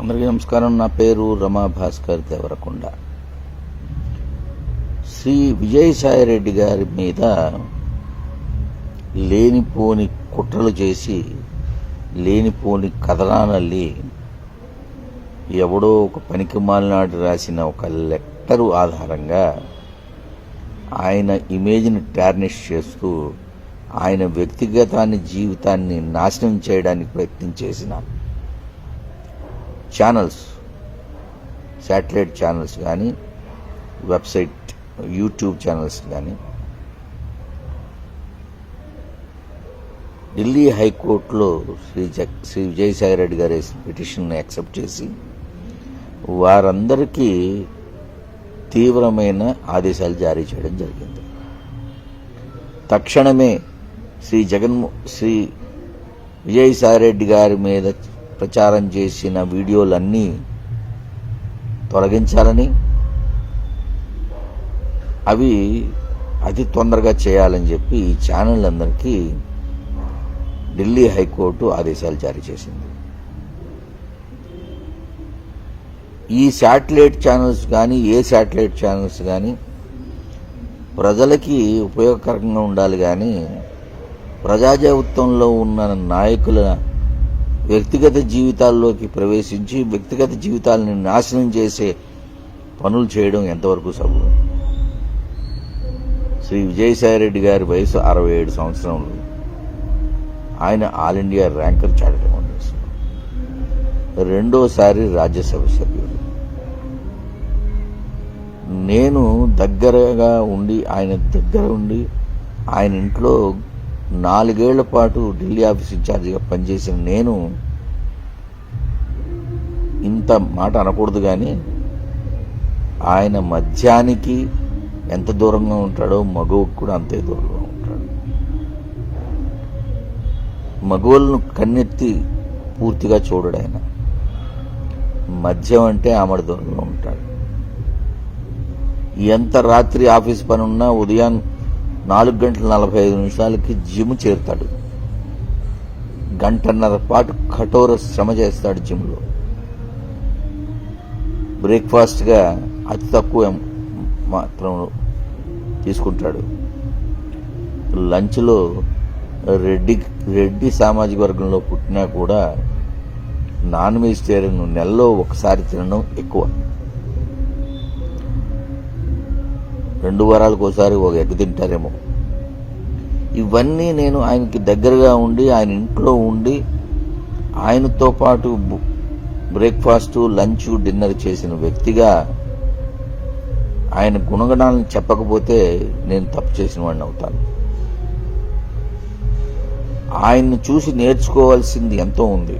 అందరికీ నమస్కారం. నా పేరు రమా భాస్కర్ దేవరకొండ. శ్రీ విజయసాయి రెడ్డి గారి మీద లేనిపోని కుట్రలు చేసి లేనిపోని కథనాలల్లి ఎవడో ఒక పనికి మాలినాడు రాసిన ఒక లెటరు ఆధారంగా ఆయన ఇమేజ్ని టార్నిష్ చేస్తూ ఆయన వ్యక్తిగతాన్ని జీవితాన్ని నాశనం చేయడానికి ప్రయత్నం చేసినాను ఛానల్స్ శాటిలైట్ ఛానల్స్ కానీ వెబ్సైట్ యూట్యూబ్ ఛానల్స్ కానీ ఢిల్లీ హైకోర్టులో శ్రీ జగ్ శ్రీ విజయసాయి రెడ్డి గారు వేసిన పిటిషన్ని యాక్సెప్ట్ చేసి వారందరికీ తీవ్రమైన ఆదేశాలు జారీ చేయడం జరిగింది. తక్షణమే శ్రీ జగన్మో శ్రీ విజయసాయి రెడ్డి గారి మీద ప్రచారం చేసిన వీడియోలన్నీ తొలగించాలని అవి అతి తొందరగా చేయాలని చెప్పి ఈ ఛానల్ అందరికీ ఢిల్లీ హైకోర్టు ఆదేశాలు జారీ చేసింది. ఈ శాటిలైట్ ఛానల్స్ కానీ ఏ శాటిలైట్ ఛానల్స్ కానీ ప్రజలకి ఉపయోగకరంగా ఉండాలి కానీ ప్రజాజాబితంలో ఉన్న నాయకుల వ్యక్తిగత జీవితాల్లోకి ప్రవేశించి వ్యక్తిగత జీవితాలని నాశనం చేసే పనులు చేయడం ఎంతవరకు సబబు? శ్రీ విజయసాయిరెడ్డి గారి వయసు అరవై ఏడు సంవత్సరంలో ఆయన all India ranker charity foundation. రెండోసారి రాజ్యసభ సభ్యుడు. నేను దగ్గరగా ఉండి ఆయన దగ్గర ఉండి ఆయన ఇంట్లో నాలుగేళ్ళ పాటు ఢిల్లీ ఆఫీస్ ఇన్ఛార్జిగా పనిచేసిన నేను ఇంత మాట అనకూడదు కానీ ఆయన మధ్యానికి ఎంత దూరంగా ఉంటాడో మగువుకు కూడా అంతే దూరంగా ఉంటాడు. మగువులను కన్నెత్తి పూర్తిగా చూడడు ఆయన. మద్యం అంటే ఆమడ దూరంలో ఉంటాడు. ఎంత రాత్రి ఆఫీస్ పని ఉన్నా ఉదయం నాలుగు గంటల నలభై ఐదు నిమిషాలకి జిమ్ చేరుతాడు. గంటన్నర పాటు కఠోర శ్రమ చేస్తాడు జిమ్లో. బ్రేక్ఫాస్ట్గా అతి తక్కువ మాత్రం తీసుకుంటాడు. లంచ్లో రెడ్డి రెడ్డి సామాజిక వర్గంలో పుట్టినా కూడా నాన్ వెజిటేరియన్ నెలలో ఒకసారి తినడం ఎక్కువ. రెండు వారాలకు ఒకసారి ఒక ఎగ్ తింటారేమో. ఇవన్నీ నేను ఆయనకి దగ్గరగా ఉండి ఆయన ఇంట్లో ఉండి ఆయనతో పాటు బ్రేక్ఫాస్ట్ లంచ్ డిన్నర్ చేసిన వ్యక్తిగా ఆయన గుణగణాలను చెప్పకపోతే నేను తప్పు చేసిన వాడిని అవుతాను. ఆయన్ని చూసి నేర్చుకోవాల్సింది ఎంతో ఉంది.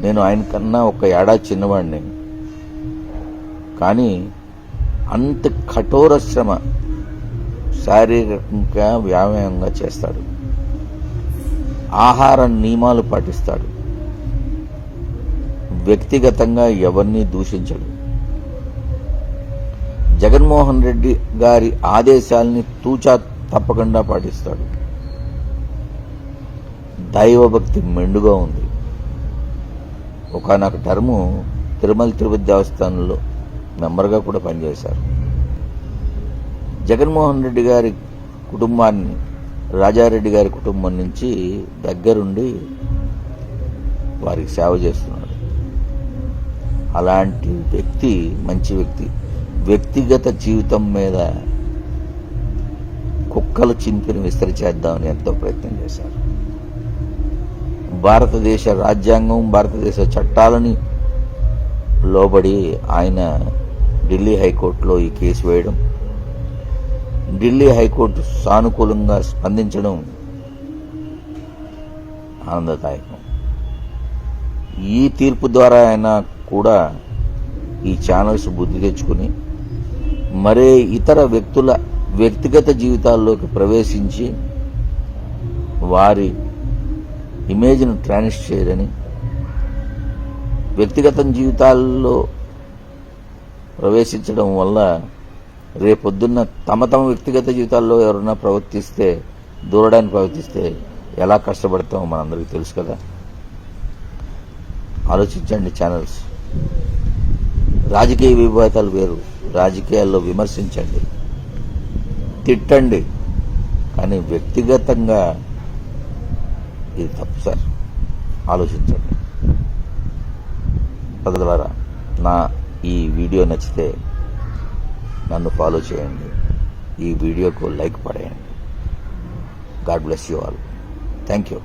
నేను ఆయన కన్నా ఒక ఏడాది చిన్నవాడిని. కానీ అంత కఠోర శ్రమ శారీరకంగా వ్యాయామంగా చేస్తాడు. ఆహార నియమాలు పాటిస్తాడు. వ్యక్తిగతంగా ఎవరిని దూషించడు. జగన్మోహన్ రెడ్డి గారి ఆదేశాల్ని తూచా తప్పకుండా పాటిస్తాడు. దైవభక్తి మెండుగా ఉంది. ఒకనొక టర్ము తిరుమల తిరుపతి దేవస్థానంలో మెంబర్గా కూడా పనిచేశారు. జగన్మోహన్ రెడ్డి గారి కుటుంబాన్ని రాజారెడ్డి గారి కుటుంబం నుంచి దగ్గరుండి వారికి సేవ చేస్తున్నాడు. అలాంటి వ్యక్తి మంచి వ్యక్తి వ్యక్తిగత జీవితం మీద కుక్కలు చింపిని విస్తరి చేద్దామని ఎంతో ప్రయత్నం చేశారు. భారతదేశ రాజ్యాంగం భారతదేశ చట్టాలని లోబడి ఆయన ఢిల్లీ హైకోర్టులో ఈ కేసు వేయడం ఢిల్లీ హైకోర్టు సానుకూలంగా స్పందించడం ఆనందదాయకం. ఈ తీర్పు ద్వారా అయినా కూడా ఈ ఛానల్స్ బుద్ధి తెచ్చుకుని మరే ఇతర వ్యక్తుల వ్యక్తిగత జీవితాల్లోకి ప్రవేశించి వారి ఇమేజ్ను ట్రాన్స్ చేయరని వ్యక్తిగత జీవితాల్లో ప్రవేశించడం వల్ల రేపొద్దున్న తమ తమ వ్యక్తిగత జీవితాల్లో ఎవరైనా ప్రవర్తిస్తే దూరడానికి ప్రవర్తిస్తే ఎలా కష్టపడతామో మనందరికీ తెలుసు కదా. ఆలోచించండి ఛానల్స్. రాజకీయ విభేదాలు వేరు. రాజకీయాల్లో విమర్శించండి. తిట్టండి. కానీ వ్యక్తిగతంగా ఇది తప్పు సార్. ఆలోచించండి. తద్వారా నా ఈ వీడియో నచ్చితే నన్ను ఫాలో చేయండి. ఈ వీడియోకు లైక్ పడేయండి. God bless you all thank you